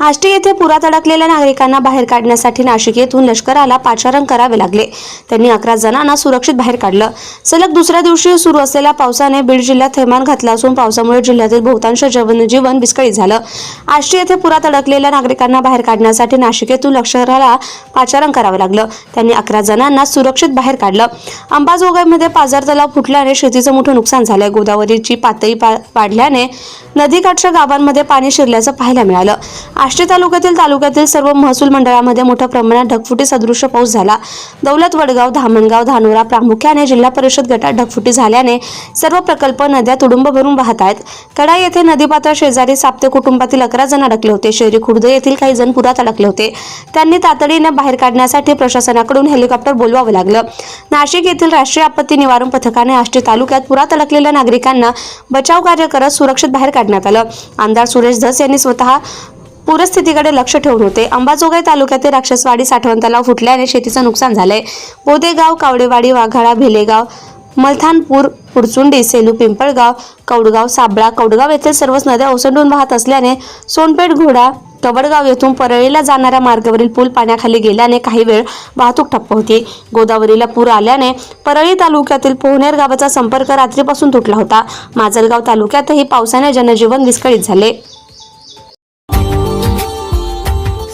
आष्टी येथे पुरात अडकलेल्या नागरिकांना बाहेर काढण्यासाठी नाशिक येथून लष्कराला पाचारण करावे लागले. त्यांनी अकरा जणांना सुरक्षित बाहेर काढलं. सलग दुसऱ्या दिवशी सुरू असलेल्या पावसाने बीड जिल्ह्यात थैमान घातला असून पावसामुळे जिल्ह्यातील बहुतांश जनजीवन विस्कळीत झालं. आष्टी येथे पुरात अडकलेल्या नागरिकांना बाहेर काढण्यासाठी नाशिक येथून लष्कराला पाचारण करावं लागलं. त्यांनी अकरा जणांना सुरक्षित बाहेर काढलं. अंबाजोगाईमध्ये पाझर तलाव फुटल्याने शेतीचं मोठं नुकसान झालंय. गोदावरीची पातळी वाढल्याने नदीकाठच्या गावांमध्ये पाणी शिरल्याचं पाहायला मिळालं. आष्टी तालुक्यातील तालुक्यातील सर्व महसूल मंडळामध्ये मोठ्या प्रमाणात ढगफुटी सदृश्य पाऊस झाला. दौलत वडगाव धामणगाव धानोरा प्रामुख्याने जिल्हा परिषद गटात ढगफुटी झाल्याने सर्व प्रकल्प नद्या तुडुंब भरून वाहत आहेत. कडा येथे नदीपात्र शेजारी साप्ते कुटुंबातील अकरा जण अडकले होते. शहरी खुर्द येथील काही जण पुरात अडकले होते. त्यांनी तातडीने बाहेर काढण्यासाठी प्रशासनाकडून हेलिकॉप्टर बोलवावं लागलं. नाशिक येथील राष्ट्रीय आपत्ती निवारण पथकाने आष्टी तालुक्यात पुरात अडकलेल्या नागरिकांना बचाव कार्य करत सुरक्षित बाहेर काढण्यात आलं. आमदार सुरेश धस यांनी स्वतः पूरस्थितीकडे लक्ष ठेवून होते. अंबाजोगाई तालुक्यातील राक्षसवाडी साठवण तलाव फुटल्याने शेतीचं नुकसान झालंय. बोदेगाव कावडेवाडी वाघाळा भिलेगाव मलथानपूर पुडचुंडी सेलू पिंपळगाव कौडगाव साबळा कौडगाव येथील सर्वच नद्या ओसंडून वाहत असल्याने सोनपेठ घोडा कबडगाव येथून परळीला जाणाऱ्या मार्गावरील पूल पाण्याखाली गेल्याने काही वेळ वाहतूक ठप्प होती. गोदावरीला पूर आल्याने परळी तालुक्यातील पोहनेर गावाचा संपर्क रात्रीपासून तुटला होता. माजलगाव तालुक्यातही पावसाने जनजीवन विस्कळीत झाले.